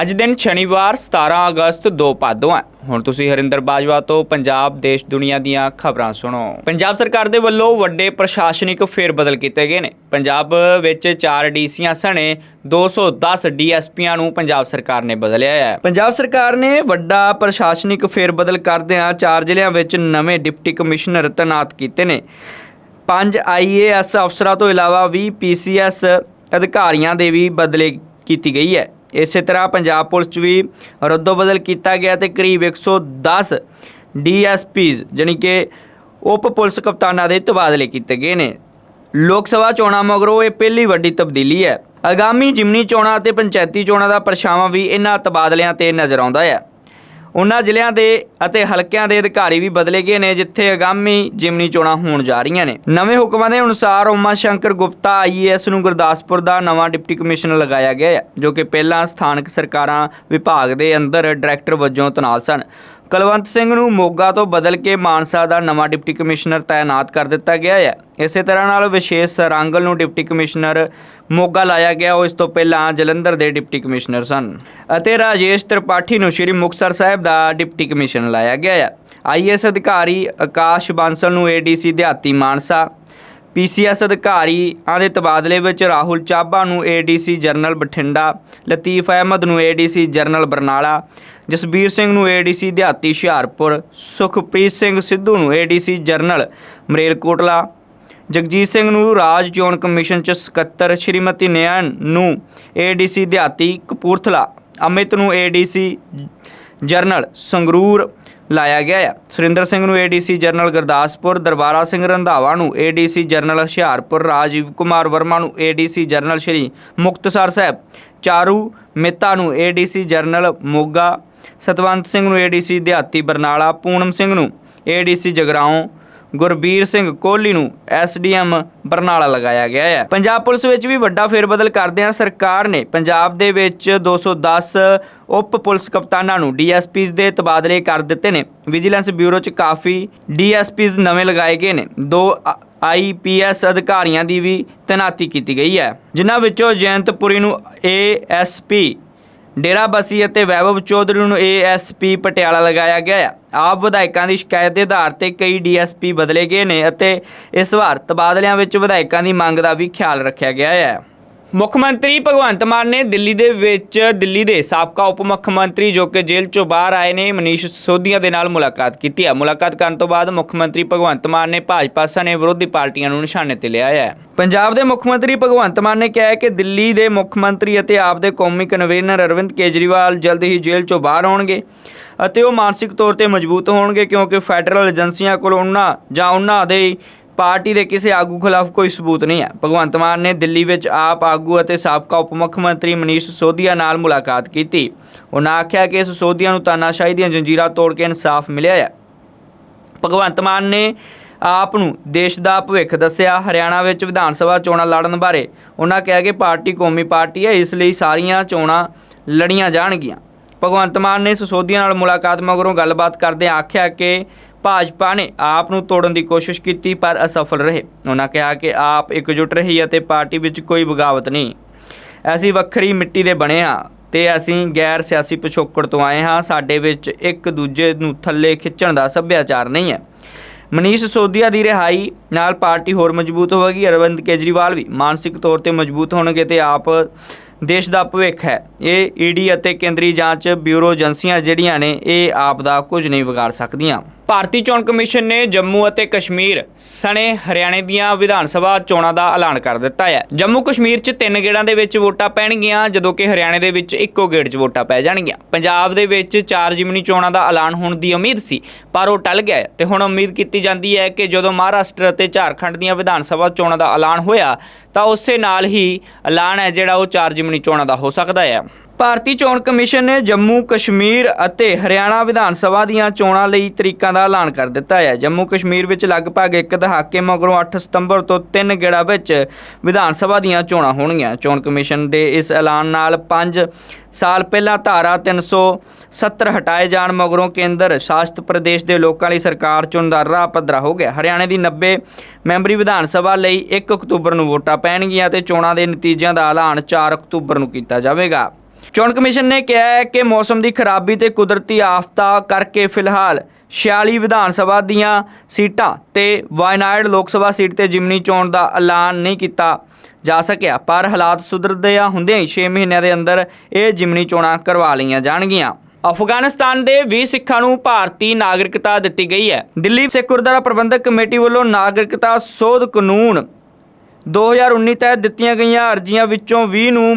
ਅੱਜ ਦਿਨ ਸ਼ਨੀਵਾਰ 17 ਅਗਸਤ 2 ਭਾਦੋਂ ਹੈ। ਹੁਣ ਤੁਸੀਂ ਹਰਿੰਦਰ ਬਾਜਵਾ ਤੋਂ ਪੰਜਾਬ ਦੇਸ਼ ਦੁਨੀਆ ਦੀਆਂ ਖਬਰਾਂ ਸੁਣੋ। ਪੰਜਾਬ ਸਰਕਾਰ ਦੇ ਵੱਲੋਂ ਵੱਡੇ ਪ੍ਰਸ਼ਾਸਨਿਕ ਫੇਰਬਦਲ ਕੀਤੇ ਗਏ ਨੇ। ਪੰਜਾਬ ਵਿੱਚ 4 ਡੀਸੀਆਂ ਸਣੇ 210 ਡੀਐਸਪੀਆਂ ਨੂੰ ਪੰਜਾਬ ਸਰਕਾਰ ਨੇ ਬਦਲਿਆ ਹੈ। ਪੰਜਾਬ ਸਰਕਾਰ ਨੇ ਵੱਡਾ ਪ੍ਰਸ਼ਾਸਨਿਕ ਫੇਰਬਦਲ ਕਰਦਿਆਂ ਚਾਰ ਜ਼ਿਲ੍ਹਿਆਂ ਵਿੱਚ ਨਵੇਂ ਡਿਪਟੀ ਕਮਿਸ਼ਨਰ ਤੈਨਾਤ ਕੀਤੇ ਨੇ। ਪੰਜ ਆਈਏਐਸ ਅਫਸਰਾਂ ਤੋਂ ਇਲਾਵਾ 20 ਪੀਸੀਐਸ ਅਧਿਕਾਰੀਆਂ ਦੇ ਵੀ ਬਦਲੇ ਕੀਤੀ ਗਈ ਹੈ। ਇਸੇ ਤਰ੍ਹਾਂ ਪੰਜਾਬ ਪੁਲਿਸ 'ਚ ਵੀ ਰੱਦੋਬਦਲ ਕੀਤਾ ਗਿਆ ਤੇ ਕਰੀਬ 110 ਡੀਐਸਪੀਜ਼ ਜਾਣੀ ਕਿ ਉਪ ਪੁਲਿਸ ਕਪਤਾਨਾਂ ਦੇ ਤਬਾਦਲੇ ਕੀਤੇ ਗਏ ਨੇ। ਲੋਕ ਸਭਾ ਚੋਣਾਂ ਮਗਰੋਂ ਇਹ ਪਹਿਲੀ ਵੱਡੀ ਤਬਦੀਲੀ ਹੈ। ਆਗਾਮੀ ਜਿਮਨੀ ਚੋਣਾਂ ਅਤੇ ਪੰਚਾਇਤੀ ਚੋਣਾਂ ਦਾ ਪਰਛਾਵਾਂ ਵੀ ਇਹਨਾਂ ਤਬਾਦਲਿਆਂ ਤੇ ਨਜ਼ਰ ਆਉਂਦਾ ਹੈ। ਉਹਨਾਂ ਜ਼ਿਲ੍ਹਿਆਂ ਦੇ ਅਤੇ ਹਲਕਿਆਂ ਦੇ ਅਧਿਕਾਰੀ ਵੀ ਬਦਲੇ ਗਏ ਨੇ, ਜਿੱਥੇ ਆਗਾਮੀ ਜਿਮਨੀ ਚੋਣਾਂ ਹੋਣ ਜਾ ਰਹੀਆਂ ਨੇ। ਨਵੇਂ ਹੁਕਮਾਂ ਦੇ ਅਨੁਸਾਰ ਉਮਾ ਸ਼ੰਕਰ ਗੁਪਤਾ ਆਈਏਐਸ ਨੂੰ ਗੁਰਦਾਸਪੁਰ ਦਾ ਨਵਾਂ ਡਿਪਟੀ ਕਮਿਸ਼ਨਰ ਲਗਾਇਆ ਗਿਆ ਹੈ, ਜੋ ਕਿ ਪਹਿਲਾਂ ਸਥਾਨਕ ਸਰਕਾਰਾਂ ਵਿਭਾਗ ਦੇ ਅੰਦਰ ਡਾਇਰੈਕਟਰ ਵਜੋਂ ਤੈਨਾਤ ਸਨ। ਕੁਲਵੰਤ ਸਿੰਘ ਨੂੰ ਮੋਗਾ ਤੋਂ ਬਦਲ ਕੇ ਮਾਨਸਾ ਦਾ ਨਵਾਂ ਡਿਪਟੀ ਕਮਿਸ਼ਨਰ ਤਾਇਨਾਤ ਕਰ ਦਿੱਤਾ ਗਿਆ ਹੈ। ਇਸੇ ਤਰ੍ਹਾਂ ਨਾਲ ਵਿਸ਼ੇਸ਼ ਸਰਾਂਗਲ ਨੂੰ ਡਿਪਟੀ ਕਮਿਸ਼ਨਰ ਮੋਗਾ ਲਾਇਆ ਗਿਆ। ਉਹ ਇਸ ਤੋਂ ਪਹਿਲਾਂ ਜਲੰਧਰ ਦੇ ਡਿਪਟੀ ਕਮਿਸ਼ਨਰ ਸਨ ਅਤੇ ਰਾਜੇਸ਼ ਤ੍ਰਿਪਾਠੀ ਨੂੰ ਸ਼੍ਰੀ ਮੁਕਤਸਰ ਸਾਹਿਬ ਦਾ ਡਿਪਟੀ ਕਮਿਸ਼ਨਰ ਲਾਇਆ ਗਿਆ ਹੈ। ਆਈਐਸ ਅਧਿਕਾਰੀ ਆਕਾਸ਼ ਬਾਂਸਲ ਨੂੰ ਏਡੀਸੀ ਦਿਹਾਤੀ ਮਾਨਸਾ ਪੀਸੀਐਸ ਅਧਿਕਾਰੀਆਂ ਦੇ ਤਬਾਦਲੇ ਵਿੱਚ ਰਾਹੁਲ ਚਾਬਾ ਨੂੰ ਏਡੀਸੀ ਜਨਰਲ ਬਠਿੰਡਾ, ਲਤੀਫ ਅਹਿਮਦ ਨੂੰ ਏਡੀਸੀ ਜਨਰਲ ਬਰਨਾਲਾ ਜਸਬੀਰ ਸਿੰਘ ਨੂੰ ਏਡੀਸੀ ਦਿਹਾਤੀ ਹੁਸ਼ਿਆਰਪੁਰ, ਸੁਖਪ੍ਰੀਤ ਸਿੰਘ ਸਿੱਧੂ ਨੂੰ ਏਡੀਸੀ ਜਨਰਲ ਮਰੇਲਕੋਟਲਾ ਜਗਜੀਤ ਸਿੰਘ ਨੂੰ ਰਾਜ ਚੋਣ ਕਮਿਸ਼ਨ ਚ ਸਕੱਤਰ ਸ਼੍ਰੀਮਤੀ ਨਿਆਨ ਨੂੰ ਏਡੀਸੀ ਦਿਹਾਤੀ ਕਪੂਰਥਲਾ, ਅਮਿਤ ਨੂੰ ਏਡੀਸੀ ਜਰਨਲ ਸੰਗਰੂਰ ਲਾਇਆ ਗਿਆ ਹੈ ਸੁਰਿੰਦਰ ਸਿੰਘ ਨੂੰ ਏਡੀਸੀ ਜਰਨਲ ਗੁਰਦਾਸਪੁਰ, ਦਰਬਾਰਾ ਸਿੰਘ ਰੰਧਾਵਾ ਨੂੰ ਏਡੀਸੀ ਜਰਨਲ ਹੁਸ਼ਿਆਰਪੁਰ, ਰਾਜੀਵ ਕੁਮਾਰ ਵਰਮਾ ਨੂੰ ਏਡੀਸੀ ਜਰਨਲ ਸ਼੍ਰੀ ਮੁਕਤਸਰ ਸਾਹਿਬ, ਚਾਰੂ ਮਿੱਤਾ ਨੂੰ ਏਡੀਸੀ ਜਰਨਲ ਮੋਗਾ ਸਤਵੰਤ ਸਿੰਘ ਨੂੰ ਏਡੀਸੀ ਦਿਹਾਤੀ ਬਰਨਾਲਾ, ਪੂਨਮ ਸਿੰਘ ਨੂੰ ਏਡੀਸੀ ਜਗਰਾਉਂ, ਗੁਰਬੀਰ ਸਿੰਘ ਕੋਹਲੀ ਨੂੰ ਐਸਡੀਐਮ ਬਰਨਾਲਾ ਲਗਾਇਆ ਗਿਆ ਹੈ। ਪੰਜਾਬ ਪੁਲਿਸ ਵਿੱਚ ਵੀ ਵੱਡਾ ਫੇਰਬਦਲ ਕਰਦਿਆਂ ਸਰਕਾਰ ਨੇ ਪੰਜਾਬ ਦੇ ਵਿੱਚ 210 ਉਪ ਪੁਲਿਸ ਕਪਤਾਨਾਂ ਨੂੰ ਡੀਐਸਪੀਜ਼ ਦੇ ਤਬਾਦਲੇ ਕਰ ਦਿੱਤੇ ਨੇ। ਵਿਜੀਲੈਂਸ ਬਿਊਰੋ 'ਚ ਕਾਫੀ ਡੀਐਸਪੀਜ਼ ਨਵੇਂ ਲਗਾਏ ਗਏ ਨੇ। ਦੋ ਆਈਪੀਐਸ ਅਧਿਕਾਰੀਆਂ ਦੀ ਵੀ ਤੈਨਾਤੀ ਕੀਤੀ ਗਈ ਹੈ। ਜਿਨ੍ਹਾਂ ਵਿੱਚੋਂ ਜਯੰਤਪੁਰੀ ਨੂੰ ਏਐਸਪੀ ਡੇਰਾਬੱਸੀ ਅਤੇ ਵੈਭਵ ਚੌਧਰੀ ਨੂੰ ਏਐਸਪੀ ਪਟਿਆਲਾ ਲਗਾਇਆ ਗਿਆ ਹੈ ਆਪ ਵਿਧਾਇਕਾਂ ਦੀ ਸ਼ਿਕਾਇਤ ਦੇ ਆਧਾਰ ਤੇ ਕਈ ਡੀਐਸਪੀ ਬਦਲੇ ਗਏ ਨੇ ਅਤੇ ਇਸ ਵਾਰ ਤਬਾਦਲਿਆਂ ਵਿੱਚ ਵਿਧਾਇਕਾਂ ਦੀ ਮੰਗ ਦਾ ਵੀ ਖਿਆਲ ਰੱਖਿਆ ਗਿਆ ਹੈ ਮੁੱਖ ਮੰਤਰੀ ਭਗਵੰਤ ਮਾਨ ਨੇ ਦਿੱਲੀ ਦੇ ਵਿੱਚ, ਦਿੱਲੀ ਦੇ ਸਾਬਕਾ ਉਪ ਮੁੱਖ ਮੰਤਰੀ ਜੋ ਕਿ ਜੇਲ੍ਹ ਚੋਂ ਬਾਹਰ ਆਏ ਨੇ, ਮਨੀਸ਼ ਸੋਧੀਆ ਦੇ ਨਾਲ ਮੁਲਾਕਾਤ ਕੀਤੀ ਹੈ। ਮੁਲਾਕਾਤ ਕਰਨ ਤੋਂ ਬਾਅਦ ਮੁੱਖ ਮੰਤਰੀ ਭਗਵੰਤ ਮਾਨ ਨੇ ਭਾਜਪਾ ਸਣੇ ਵਿਰੋਧੀ ਪਾਰਟੀਆਂ ਨੂੰ ਨਿਸ਼ਾਨੇ ਤੇ ਲਿਆ ਹੈ। ਪੰਜਾਬ ਦੇ ਮੁੱਖ ਮੰਤਰੀ ਭਗਵੰਤ ਮਾਨ ਨੇ ਕਿਹਾ ਹੈ ਕਿ ਦਿੱਲੀ ਦੇ ਮੁੱਖ ਮੰਤਰੀ ਅਤੇ ਆਪ ਦੇ ਕੌਮੀ ਕਨਵੀਨਰ ਅਰਵਿੰਦ ਕੇਜਰੀਵਾਲ ਜਲਦ ਹੀ ਜੇਲ੍ਹ ਚੋਂ ਬਾਹਰ ਆਉਣਗੇ ਅਤੇ ਉਹ ਮਾਨਸਿਕ ਤੌਰ ਤੇ ਮਜ਼ਬੂਤ ਹੋਣਗੇ ਕਿਉਂਕਿ ਫੈਡਰਲ ਏਜੰਸੀਆਂ ਕੋਲ ਉਹਨਾਂ ਜਾਂ ਉਹਨਾਂ ਦੇ ਪਾਰਟੀ ਦੇ ਕਿਸੇ ਆਗੂ ਖਿਲਾਫ ਕੋਈ ਸਬੂਤ ਨਹੀਂ ਹੈ। ਭਗਵੰਤ ਮਾਨ ਨੇ ਦਿੱਲੀ ਵਿੱਚ ਆਪ ਆਗੂ ਅਤੇ ਸਾਬਕਾ ਉਪ ਮੁੱਖ ਮੰਤਰੀ ਮਨੀਸ਼ ਸਿਸੋਦੀਆ ਨਾਲ ਮੁਲਾਕਾਤ ਕੀਤੀ। ਉਹਨਾਂ ਆਖਿਆ ਕਿ ਸਿਸੋਦੀਆ ਨੂੰ ਤਾਨਾਸ਼ਾਹੀ ਦੀਆਂ ਜੰਜੀਰਾਂ ਤੋੜ ਕੇ ਇਨਸਾਫ ਮਿਲਿਆ ਹੈ। ਭਗਵੰਤ ਮਾਨ ਨੇ ਆਪ ਨੂੰ ਦੇਸ਼ ਦਾ ਭਵਿੱਖ ਦੱਸਿਆ। ਹਰਿਆਣਾ ਵਿੱਚ ਵਿਧਾਨ ਸਭਾ ਚੋਣਾਂ ਲੜਨ ਬਾਰੇ ਉਹਨਾਂ ਕਿਹਾ ਕਿ ਪਾਰਟੀ ਕੌਮੀ ਪਾਰਟੀ ਹੈ, ਇਸ ਲਈ ਸਾਰੀਆਂ ਚੋਣਾਂ ਲੜੀਆਂ ਜਾਣਗੀਆਂ। ਭਗਵੰਤ ਮਾਨ ਨੇ ਸਿਸੋਦੀਆ ਨਾਲ ਮੁਲਾਕਾਤ ਮਗਰੋਂ ਗੱਲਬਾਤ ਕਰਦੇ ਆਖਿਆ ਕਿ ਭਾਜਪਾ ਨੇ ਆਪ ਨੂੰ ਤੋੜਨ ਦੀ ਕੋਸ਼ਿਸ਼ ਕੀਤੀ, ਪਰ ਅਸਫਲ ਰਹੇ। ਉਹਨਾਂ ਕਿਹਾ ਕਿ ਆਪ ਇਕਜੁੱਟ ਰਹੀ ਅਤੇ ਪਾਰਟੀ ਵਿੱਚ ਕੋਈ ਬਗਾਵਤ ਨਹੀਂ। ਅਸੀਂ ਵੱਖਰੀ ਮਿੱਟੀ ਦੇ ਬਣੇ ਹਾਂ ਤੇ ਅਸੀਂ ਗੈਰ ਸਿਆਸੀ ਪਿਛੋਕੜ ਤੋਂ ਆਏ ਹਾਂ। ਸਾਡੇ ਵਿੱਚ ਇੱਕ ਦੂਜੇ ਨੂੰ ਥੱਲੇ ਖਿੱਚਣ ਦਾ ਸੱਭਿਆਚਾਰ ਨਹੀਂ ਹੈ। ਮਨੀਸ਼ ਸੋਦੀਆ ਦੀ ਰਿਹਾਈ ਨਾਲ ਪਾਰਟੀ ਹੋਰ ਮਜ਼ਬੂਤ ਹੋਵੇਗੀ। ਅਰਵਿੰਦ ਕੇਜਰੀਵਾਲ ਵੀ ਮਾਨਸਿਕ ਤੌਰ ਤੇ ਮਜ਼ਬੂਤ ਹੋਣਗੇ ਤੇ ਆਪ ਦੇਸ਼ ਦਾ ਭਵਿੱਖ ਹੈ। ਇਹ ਈਡੀ ਅਤੇ ਕੇਂਦਰੀ ਜਾਂਚ ਬਿਊਰੋ ਏਜੰਸੀਆਂ ਜਿਹੜੀਆਂ ਨੇ, ਇਹ ਆਪ ਦਾ ਕੁਝ ਨਹੀਂ ਵਿਗਾੜ ਸਕਦੀਆਂ। ਭਾਰਤੀ ਚੋਣ ਕਮਿਸ਼ਨ ਨੇ ਜੰਮੂ ਅਤੇ ਕਸ਼ਮੀਰ ਸਣੇ ਹਰਿਆਣੇ ਦੀਆਂ ਵਿਧਾਨ ਸਭਾ ਚੋਣਾਂ ਦਾ ਐਲਾਨ ਕਰ ਦਿੱਤਾ ਹੈ। ਜੰਮੂ ਕਸ਼ਮੀਰ 'ਚ ਤਿੰਨ ਗੇੜਾਂ ਦੇ ਵਿੱਚ ਵੋਟਾਂ ਪੈਣਗੀਆਂ, ਜਦੋਂ ਕਿ ਹਰਿਆਣੇ ਦੇ ਵਿੱਚ ਇੱਕੋ ਗੇੜ 'ਚ ਵੋਟਾਂ ਪੈ ਜਾਣਗੀਆਂ। ਪੰਜਾਬ ਦੇ ਵਿੱਚ ਚਾਰ ਜਿਮਨੀ ਚੋਣਾਂ ਦਾ ਐਲਾਨ ਹੋਣ ਦੀ ਉਮੀਦ ਸੀ, ਪਰ ਉਹ ਟਲ ਗਿਆ ਹੈ ਤੇ ਹੁਣ ਉਮੀਦ ਕੀਤੀ ਜਾਂਦੀ ਹੈ ਕਿ ਜਦੋਂ ਮਹਾਰਾਸ਼ਟਰ ਅਤੇ ਝਾਰਖੰਡ ਦੀਆਂ ਵਿਧਾਨ ਸਭਾ ਚੋਣਾਂ ਦਾ ਐਲਾਨ ਹੋਇਆ, ਤਾਂ ਉਸੇ ਨਾਲ ਹੀ ਐਲਾਨ ਹੈ ਜਿਹੜਾ ਉਹ ਚਾਰ ਜਿਮਨੀ ਚੋਣਾਂ ਦਾ ਹੋ ਸਕਦਾ ਹੈ। ਭਾਰਤੀ ਚੋਣ ਕਮਿਸ਼ਨ ਨੇ ਜੰਮੂ, ਕਸ਼ਮੀਰ ਅਤੇ ਹਰਿਆਣਾ ਵਿਧਾਨ ਸਭਾ ਦੀਆਂ ਚੋਣਾਂ ਲਈ ਤਰੀਕਾਂ ਦਾ ਐਲਾਨ ਕਰ ਦਿੱਤਾ ਹੈ। ਜੰਮੂ, ਕਸ਼ਮੀਰ ਵਿੱਚ ਲਗਭਗ ਇੱਕ ਦਹਾਕੇ ਮਗਰੋਂ 8 ਸਤੰਬਰ ਤੋਂ ਤਿੰਨ ਗੇੜਾ ਵਿੱਚ ਵਿਧਾਨ ਸਭਾ ਦੀਆਂ ਚੋਣਾਂ ਹੋਣਗੀਆਂ। ਚੋਣ ਕਮਿਸ਼ਨ ਦੇ ਇਸ ਐਲਾਨ ਨਾਲ 5 ਸਾਲ ਪਹਿਲਾਂ ਧਾਰਾ 370 ਹਟਾਏ ਜਾਣ ਮਗਰੋਂ ਕੇਂਦਰ ਸ਼ਾਸਿਤ ਪ੍ਰਦੇਸ਼ ਦੇ ਲੋਕਾਂ ਲਈ ਸਰਕਾਰ ਚੁਣਨ ਦਾ ਰਾਹ ਪੱਧਰਾ ਹੋ ਗਿਆ। ਹਰਿਆਣੇ ਦੀ 90 ਮੈਂਬਰੀ ਵਿਧਾਨ ਸਭਾ ਲਈ 1 ਅਕਤੂਬਰ ਨੂੰ ਵੋਟਾਂ ਪੈਣਗੀਆਂ ਤੇ ਚੋਣਾਂ ਦੇ ਨਤੀਜਿਆਂ ਦਾ ਐਲਾਨ 4 ਅਕਤੂਬਰ ਨੂੰ ਕੀਤਾ ਜਾਵੇਗਾ। ਚੋਣ ਕਮਿਸ਼ਨ ਨੇ ਕਿਹਾ ਹੈ ਕਿ ਮੌਸਮ ਦੀ ਖਰਾਬੀ ਤੇ ਕੁਦਰਤੀ ਆਫਤਾਂ ਕਰਕੇ ਫਿਲਹਾਲ 46 ਵਿਧਾਨ ਸਭਾ ਦੀਆਂ ਸੀਟਾਂ ਤੇ ਵਾਇਨਾਇਡ ਲੋਕ ਸਭਾ ਸੀਟ ਤੇ ਜਿਮਨੀ ਚੋਣ ਦਾ ਐਲਾਨ ਨਹੀਂ ਕੀਤਾ ਜਾ ਸਕਿਆ, ਪਰ ਹਾਲਾਤ ਸੁਧਰਦਿਆਂ ਹੁੰਦਿਆਂ ਹੀ 6 ਮਹੀਨਿਆਂ ਦੇ ਅੰਦਰ ਇਹ ਜਿਮਨੀ ਚੋਣਾਂ ਕਰਵਾ ਲਈਆਂ ਜਾਣਗੀਆਂ। ਅਫਗਾਨਿਸਤਾਨ ਦੇ 20 ਸਿੱਖਾਂ ਨੂੰ ਭਾਰਤੀ ਨਾਗਰਿਕਤਾ ਦਿੱਤੀ ਗਈ ਹੈ। ਦਿੱਲੀ ਸਿੱਖ ਗੁਰਦੁਆਰਾ ਪ੍ਰਬੰਧਕ ਕਮੇਟੀ ਵੱਲੋਂ ਨਾਗਰਿਕਤਾ ਸੋਧ ਕਾਨੂੰਨ 2019 ਤਹਿਤ ਦਿੱਤੀਆਂ ਗਈਆਂ ਅਰਜ਼ੀਆਂ ਵਿੱਚੋਂ 20 ਨੂੰ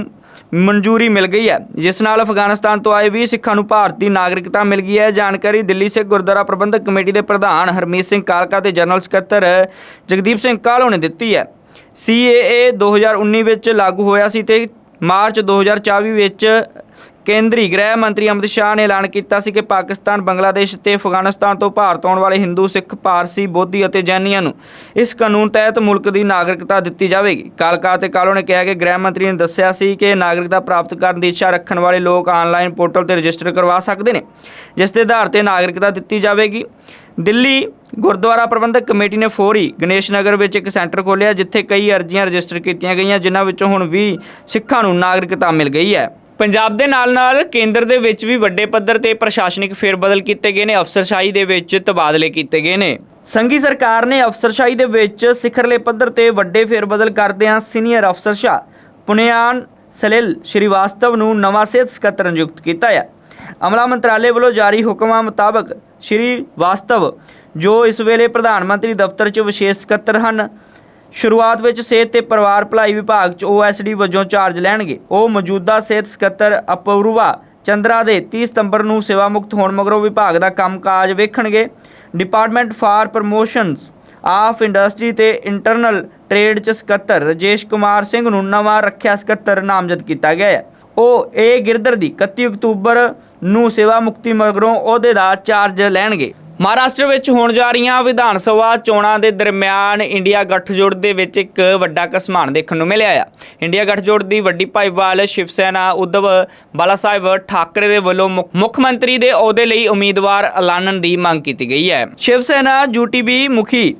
ਮਨਜ਼ੂਰੀ ਮਿਲ ਗਈ ਹੈ। ਜਿਸ ਨਾਲ ਅਫਗਾਨਿਸਤਾਨ ਤੋਂ ਆਏ 20 ਸਿੱਖਾਂ ਨੂੰ ਭਾਰਤੀ ਨਾਗਰਿਕਤਾ ਮਿਲ ਗਈ ਹੈ। ਜਾਣਕਾਰੀ ਦਿੱਲੀ ਸਿੱਖ ਗੁਰਦੁਆਰਾ ਪ੍ਰਬੰਧਕ ਕਮੇਟੀ ਦੇ ਪ੍ਰਧਾਨ ਹਰਮੀਤ ਸਿੰਘ ਕਾਲਕਾ ਤੇ ਜਨਰਲ ਸਕੱਤਰ ਜਗਦੀਪ ਸਿੰਘ ਕਾਲੋ ਨੇ ਦਿੱਤੀ ਹੈ। CAA 2019 ਵਿੱਚ ਲਾਗੂ ਹੋਇਆ ਸੀ ਤੇ ਮਾਰਚ 2024 ਵਿੱਚ ਕੇਂਦਰੀ ਗ੍ਰਹਿ ਮੰਤਰੀ ਅਮਿਤ ਸ਼ਾਹ ਨੇ ਐਲਾਨ ਕੀਤਾ ਸੀ ਕਿ ਪਾਕਿਸਤਾਨ, ਬੰਗਲਾਦੇਸ਼ ਤੇ ਅਫਗਾਨਿਸਤਾਨ ਤੋਂ ਭਾਰਤ ਆਉਣ ਵਾਲੇ ਹਿੰਦੂ, ਸਿੱਖ, ਪਾਰਸੀ, ਬੋਧੀ ਅਤੇ ਜੈਨੀਆਂ ਨੂੰ ਇਸ ਕਾਨੂੰਨ ਤਹਿਤ ਮੁਲਕ ਦੀ ਨਾਗਰਿਕਤਾ ਦਿੱਤੀ ਜਾਵੇਗੀ। ਕਾਲਕਾ ਤੇ ਕਾਲੋ ਨੇ ਕਿਹਾ ਕਿ ਗ੍ਰਹਿ ਮੰਤਰੀ ਨੇ ਦੱਸਿਆ ਸੀ ਕਿ ਨਾਗਰਿਕਤਾ ਪ੍ਰਾਪਤ ਕਰਨ ਦੀ ਇੱਛਾ ਰੱਖਣ ਵਾਲੇ ਲੋਕ ਆਨਲਾਈਨ ਪੋਰਟਲ ਤੇ ਰਜਿਸਟਰ ਕਰਵਾ ਸਕਦੇ ਨੇ, ਜਿਸ ਦੇ ਆਧਾਰ ਤੇ ਨਾਗਰਿਕਤਾ ਦਿੱਤੀ ਜਾਵੇਗੀ। ਦਿੱਲੀ ਗੁਰਦੁਆਰਾ ਪ੍ਰਬੰਧਕ ਕਮੇਟੀ ਨੇ ਫੌਰੀ ਗਣੇਸ਼ ਨਗਰ ਵਿੱਚ ਇੱਕ ਸੈਂਟਰ ਖੋਲ੍ਹਿਆ, ਜਿੱਥੇ ਕਈ ਅਰਜ਼ੀਆਂ ਰਜਿਸਟਰ ਕੀਤੀਆਂ ਗਈਆਂ, ਜਿਨ੍ਹਾਂ ਵਿੱਚੋਂ ਹੁਣ 20 ਸਿੱਖਾਂ ਨੂੰ ਨਾਗਰਿਕਤਾ ਮਿਲ ਗਈ ਹੈ। ਪੰਜਾਬ ਦੇ ਨਾਲ-ਨਾਲ ਕੇਂਦਰ ਦੇ ਵਿੱਚ ਵੀ ਵੱਡੇ ਪੱਧਰ ਤੇ ਪ੍ਰਸ਼ਾਸਨਿਕ ਫੇਰਬਦਲ ਕੀਤੇ ਗਏ ਨੇ, ਅਫਸਰਸ਼ਾਹੀ ਦੇ ਵਿੱਚ ਤਬਾਦਲੇ ਕੀਤੇ ਗਏ ਨੇ। ਸੰਘੀ ਸਰਕਾਰ ਨੇ ਅਫਸਰਸ਼ਾਹੀ ਦੇ ਵਿੱਚ ਸਿਖਰਲੇ ਪੱਧਰ ਤੇ ਵੱਡੇ ਫੇਰਬਦਲ ਕਰਦਿਆਂ ਸੀਨੀਅਰ ਅਫਸਰਸ਼ਾਹ ਪੁਨਿਆਨ ਸਲਿਲ ਸ਼੍ਰੀਵਾਸਤਵ ਨੂੰ ਨਵਾਂ ਸਿਹਤ ਸਕੱਤਰ ਨਿਯੁਕਤ ਕੀਤਾ ਹੈ। ਅਮਲਾ ਮੰਤਰਾਲੇ ਵੱਲੋਂ ਜਾਰੀ ਹੁਕਮਾਂ ਮੁਤਾਬਕ ਸ਼੍ਰੀ ਵਾਸਤਵ ਜੋ ਇਸ ਵੇਲੇ ਪ੍ਰਧਾਨ ਮੰਤਰੀ ਦਫ਼ਤਰ 'ਚ ਵਿਸ਼ੇਸ਼ ਸਕੱਤਰ ਹਨ ਸ਼ੁਰੂਆਤ ਵਿੱਚ ਸਿਹਤ ਤੇ ਪਰਿਵਾਰ ਭਲਾਈ ਵਿਭਾਗ 'ਚ OSD ਵਜੋਂ ਚਾਰਜ ਲੈਣਗੇ। ਉਹ ਮੌਜੂਦਾ ਸਿਹਤ ਸਕੱਤਰ ਅਪੂਰਵਾ ਚੰਦਰਾ ਦੇ 30 ਸਤੰਬਰ ਨੂੰ ਸੇਵਾ ਮੁਕਤ ਹੋਣ ਮਗਰੋਂ ਵਿਭਾਗ ਦਾ ਕੰਮਕਾਜ ਵੇਖਣਗੇ। Department for promotions of industry ਤੇ ਇੰਟਰਨਲ ਟ੍ਰੇਡ 'ਚ ਸਕੱਤਰ ਰਜੇਸ਼ ਕੁਮਾਰ ਸਿੰਘ ਨੂੰ ਨਵਾਂ ਰੱਖਿਆ ਸਕੱਤਰ ਨਾਮਜ਼ਦ ਕੀਤਾ ਗਿਆ ਹੈ। ਉਹ ਇਹ ਗਿਰਦਰ ਦੀ 31 ਅਕਤੂਬਰ ਨੂੰ ਸੇਵਾ ਮੁਕਤੀ ਮਗਰੋਂ ਅਹੁਦੇ ਦਾ ਚਾਰਜ ਲੈਣਗੇ। ਮਹਾਰਾਸ਼ਟਰ ਵਿੱਚ ਹੋਣ ਜਾ ਰਹੀਆਂ ਵਿਧਾਨ ਸਭਾ ਚੋਣਾਂ ਦੇ ਦਰਮਿਆਨ ਇੰਡੀਆ ਗੱਠਜੋੜ ਦੇ ਵਿੱਚ ਇੱਕ ਵੱਡਾ ਕਸਮਾਨ ਦੇਖਣ ਨੂੰ ਮਿਲਿਆ ਆ। ਇੰਡੀਆ ਗੱਠਜੋੜ ਦੀ ਵੱਡੀ ਭਾਈਵਾਲ ਸ਼ਿਵ ਸੈਨਾ ਉद्धਵ ਬਾਲਾ ਸਾਹਿਬ ਠਾਕਰੇ ਦੇ ਵੱਲੋਂ ਮੁੱਖ- ਮੁੱਖ ਮੰਤਰੀ ਦੇ ਅਹੁਦੇ ਲਈ ਉਮੀਦਵਾਰ ਐਲਾਨਣ ਦੀ ਮੰਗ ਕੀਤੀ ਗਈ ਹੈ। ਸ਼ਿਵ ਸੈਨਾ ਯੂਟੀਬੀ ਮੁਖੀ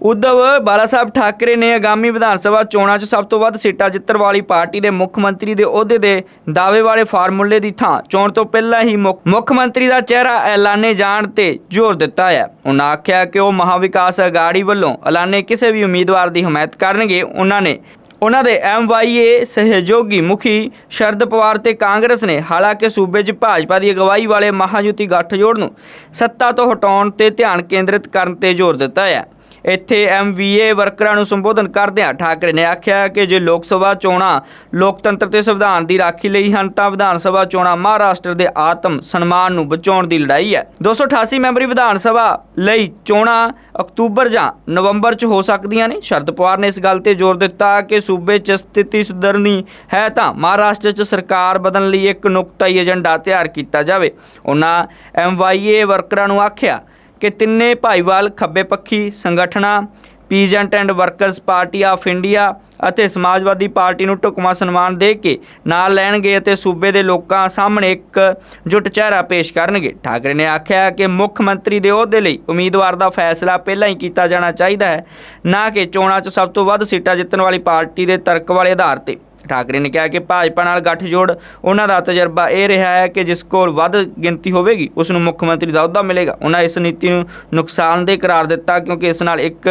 ਉद्धਵ ਬਾਲਾ ਸਾਹਿਬ ਠਾਕਰੇ ਨੇ ਆਗਾਮੀ ਵਿਧਾਨ ਸਭਾ ਚੋਣਾਂ 'ਚ ਸਭ ਤੋਂ ਵੱਧ ਸੀਟਾਂ ਜਿੱਤਣ ਵਾਲੀ ਪਾਰਟੀ ਦੇ ਮੁੱਖ ਮੰਤਰੀ ਦੇ ਅਹੁਦੇ ਦੇ ਦਾਅਵੇ ਵਾਲੇ ਫਾਰਮੂਲੇ ਦੀ ਥਾਂ ਚੋਣ ਤੋਂ ਪਹਿਲਾਂ ਹੀ ਮੁੱਖ ਮੁੱਖ ਮੰਤਰੀ ਦਾ ਚਿਹਰਾ ਐਲਾਨੇ ਜਾਣ ਤੇ ਜ਼ੋਰ ਦਿੱਤਾ ਹੈ। ਉਹਨਾਂ ਆਖਿਆ ਕਿ ਉਹ ਮਹਾਵਿਕਾਸ ਅਗਾੜੀ ਵੱਲੋਂ ਐਲਾਨੇ ਕਿਸੇ ਵੀ ਉਮੀਦਵਾਰ ਦੀ ਹਮਾਇਤ ਕਰਨਗੇ। ਉਹਨਾਂ ਨੇ, ਉਹਨਾਂ ਦੇ ਐਮਵਾਈਏ ਸਹਿਯੋਗੀ ਮੁਖੀ ਸ਼ਰਦ ਪਵਾਰ ਤੇ ਕਾਂਗਰਸ ਨੇ ਹਾਲਾਂਕਿ ਸੂਬੇ 'ਚ ਭਾਜਪਾ ਦੀ ਅਗਵਾਈ ਵਾਲੇ ਮਹਾਯੁਤੀ ਗੱਠਜੋੜ ਨੂੰ ਸੱਤਾ ਤੋਂ ਹਟਾਉਣ ਤੇ ਧਿਆਨ ਕੇਂਦਰਿਤ ਕਰਨ ਤੇ ਜ਼ੋਰ ਦਿੱਤਾ ਹੈ। ਇੱਥੇ ਐਮਵੀਏ ਵਰਕਰਾਂ ਨੂੰ ਸੰਬੋਧਨ ਕਰਦਿਆਂ ਠਾਕਰੇ ਨੇ ਆਖਿਆ ਕਿ ਜੇ ਲੋਕ ਸਭਾ ਚੋਣਾਂ ਲੋਕਤੰਤਰ ਤੇ ਸੰਵਿਧਾਨ ਦੀ ਰਾਖੀ ਲਈ ਹਨ, ਤਾਂ ਵਿਧਾਨ ਸਭਾ ਚੋਣਾਂ ਮਹਾਰਾਸ਼ਟਰ ਦੇ ਆਤਮ ਸਨਮਾਨ ਨੂੰ ਬਚਾਉਣ ਦੀ ਲੜਾਈ ਹੈ। 288 ਮੈਂਬਰੀ ਵਿਧਾਨ ਸਭਾ ਲਈ ਚੋਣਾਂ ਅਕਤੂਬਰ ਜਾਂ ਨਵੰਬਰ 'ਚ ਹੋ ਸਕਦੀਆਂ ਨੇ। ਸ਼ਰਦ ਪਵਾਰ ਨੇ ਇਸ ਗੱਲ ਤੇ ਜ਼ੋਰ ਦਿੱਤਾ ਕਿ ਸੂਬੇ 'ਚ ਸਥਿਤੀ ਸੁਧਰਨੀ ਹੈ, ਤਾਂ ਮਹਾਰਾਸ਼ਟਰ 'ਚ ਸਰਕਾਰ ਬਦਲਣ ਲਈ ਇੱਕ ਨੁਕਤਾਈ ਏਜੰਡਾ ਤਿਆਰ ਕੀਤਾ ਜਾਵੇ। ਉਹਨਾਂ ਐਮਵਾਈਏ ਵਰਕਰਾਂ ਨੂੰ ਆਖਿਆ ਕਿ ਤਿੰਨੇ ਭਾਈਵਾਲ ਖੱਬੇ ਪੱਖੀ ਸੰਗਠਨਾਂ peasant and workers party of India ਅਤੇ ਸਮਾਜਵਾਦੀ ਪਾਰਟੀ ਨੂੰ ਢੁਕਵਾਂ ਸਨਮਾਨ ਦੇ ਕੇ ਨਾਲ ਲੈਣਗੇ ਅਤੇ ਸੂਬੇ ਦੇ ਲੋਕਾਂ ਸਾਹਮਣੇ ਇੱਕ ਜੁਟ ਚਿਹਰਾ ਪੇਸ਼ ਕਰਨਗੇ। ਠਾਕਰੇ ਨੇ ਆਖਿਆ ਕਿ ਮੁੱਖ ਮੰਤਰੀ ਦੇ ਅਹੁਦੇ ਲਈ ਉਮੀਦਵਾਰ ਦਾ ਫੈਸਲਾ ਪਹਿਲਾਂ ਹੀ ਕੀਤਾ ਜਾਣਾ ਚਾਹੀਦਾ ਹੈ, ਨਾ ਕਿ ਚੋਣਾਂ 'ਚ ਸਭ ਤੋਂ ਵੱਧ ਸੀਟਾਂ ਜਿੱਤਣ ਵਾਲੀ ਪਾਰਟੀ ਦੇ ਤਰਕ ਵਾਲੇ ਆਧਾਰ ਤੇ। ਠਾਕਰੇ ਨੇ ਕਿਹਾ ਕਿ ਭਾਜਪਾ ਨਾਲ ਗੱਠਜੋੜ, ਉਹਨਾਂ ਦਾ ਤਜਰਬਾ ਇਹ ਰਿਹਾ ਹੈ ਕਿ ਜਿਸ ਕੋਲ ਵੱਧ ਗਿਣਤੀ ਹੋਵੇਗੀ, ਉਸ ਨੂੰ ਮੁੱਖ ਮੰਤਰੀ ਦਾ ਅਹੁਦਾ ਮਿਲੇਗਾ। ਉਹਨਾਂ ਇਸ ਨੀਤੀ ਨੂੰ ਨੁਕਸਾਨਦੇਹ ਕਰਾਰ ਦਿੱਤਾ ਕਿਉਂਕਿ ਇਸ ਨਾਲ ਇੱਕ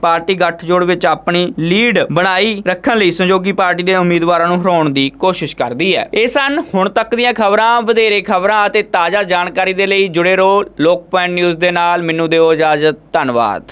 ਪਾਰਟੀ ਗੱਠਜੋੜ ਵਿੱਚ ਆਪਣੀ ਲੀਡ ਬਣਾਈ ਰੱਖਣ ਲਈ ਸੰਯੋਗੀ ਪਾਰਟੀ ਦੇ ਉਮੀਦਵਾਰਾਂ ਨੂੰ ਹਰਾਉਣ ਦੀ ਕੋਸ਼ਿਸ਼ ਕਰਦੀ ਹੈ। ਇਹ ਸਨ ਹੁਣ ਤੱਕ ਦੀਆਂ ਖਬਰਾਂ, ਵਧੇਰੇ ਖਬਰਾਂ ਅਤੇ ਤਾਜ਼ਾ ਜਾਣਕਾਰੀ ਦੇ ਲਈ ਜੁੜੇ ਰਹੋ ਲੋਕ ਪੁਆਇੰਟ ਨਿਊਜ਼ ਦੇ ਨਾਲ। ਮੈਨੂੰ ਦਿਓ ਇਜਾਜ਼ਤ, ਧੰਨਵਾਦ।